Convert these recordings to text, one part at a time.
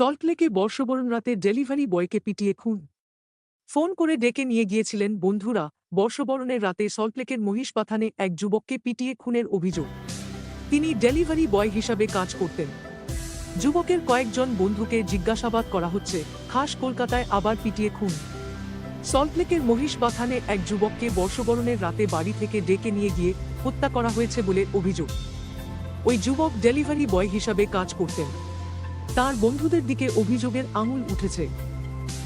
সল্টলেকে বর্ষবরণ রাতে ডেলিভারি বয়কে পিটিয়ে খুন। ফোন করে ডেকে নিয়ে গিয়েছিলেন বন্ধুরা, বর্ষবরণের রাতে সল্টলেকের মহিষপাথানে এক যুবককে পিটিয়ে খুনের অভিযোগ। তিনি ডেলিভারি বয় হিসাবে কাজ করতেন। যুবকের কয়েকজন বন্ধুকে জিজ্ঞাসাবাদ করা হচ্ছে, খাস কলকাতায় আবার পিটিয়ে খুন। সল্টলেকের মহিষবাথানে এক যুবককে বর্ষবরণের রাতে বাড়ি থেকে ডেকে নিয়ে গিয়ে হত্যা করা হয়েছে বলে অভিযোগ। ওই যুবক ডেলিভারি বয় হিসাবে কাজ করতেন। তার বন্ধুদের দিকে অভিযোগের আঙুল উঠেছে।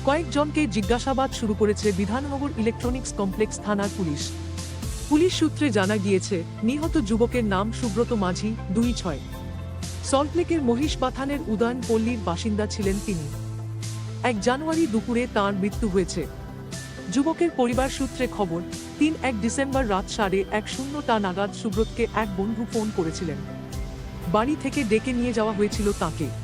কয়েকজনকে জিজ্ঞাসাবাদ শুরু করেছে বিধাননগর ইলেকট্রনিক্স কমপ্লেক্স থানার পুলিশ। পুলিশ সূত্রে জানা গিয়েছে, নিহত যুবকের নাম সুব্রত মাঝি, দুই ছয়। সল্টলেকের মহিষপাথানের উদয়ন পল্লীর বাসিন্দা ছিলেন তিনি। এক জানুয়ারি দুপুরে তাঁর মৃত্যু হয়েছে। যুবকের পরিবার সূত্রে খবর, তিন এক ডিসেম্বর রাত সাড়ে এক শূন্য শূন্যটা নাগাদ সুব্রতকে এক বন্ধু ফোন করেছিলেন। বাড়ি থেকে ডেকে নিয়ে যাওয়া হয়েছিল তাকে।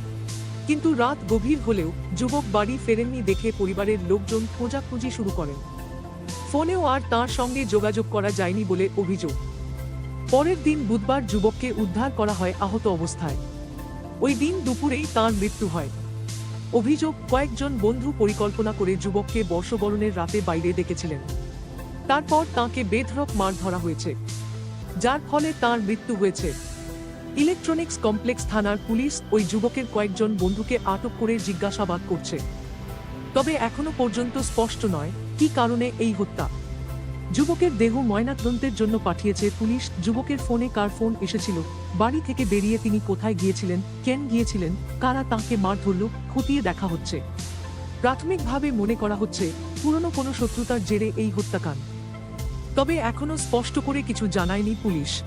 কিন্তু রাত গভীর হলেও যুবক বাড়ি ফেরেননি দেখে পরিবারের লোকজন খোঁজাখুঁজি শুরু করেন। ফোনেও আর তার সঙ্গে যোগাযোগ করা যায়নি বলে অভিযোগ। পরের দিন বুধবার যুবককে উদ্ধার করা হয় আহত অবস্থায়। ওই দিন দুপুরেই তার মৃত্যু হয়। অভিযোগ, কয়েকজন বন্ধু পরিকল্পনা করে যুবককে বর্ষবরণের রাতে বাইরে ডেকেছিলেন। তারপর তাঁকে বেধরক মার ধরা হয়েছে, যার ফলে তার মৃত্যু হয়েছে। ইলেকট্রনিক্স কমপ্লেক্স থানার পুলিশ ওই যুবকের কয়েকজন বন্ধুকে আটক করে জিজ্ঞাসাবাদ করছে। তবে এখনও পর্যন্ত স্পষ্ট নয়, কি কারণে এই হত্যা। যুবকের দেহ ময়নাতদন্তের জন্য পাঠিয়েছে পুলিশ, যুবকের ফোনে কার ফোন এসেছিল, বাড়ি থেকে বেরিয়ে তিনি কোথায় গিয়েছিলেন, কেন গিয়েছিলেন, কারা তাঁকে মার ধরল, খতিয়ে দেখা হচ্ছে। প্রাথমিকভাবে মনে করা হচ্ছে, পুরনো কোনো শত্রুতার জেরে এই হত্যাকাণ্ড। তবে এখনও স্পষ্ট করে কিছু জানায়নি পুলিশ।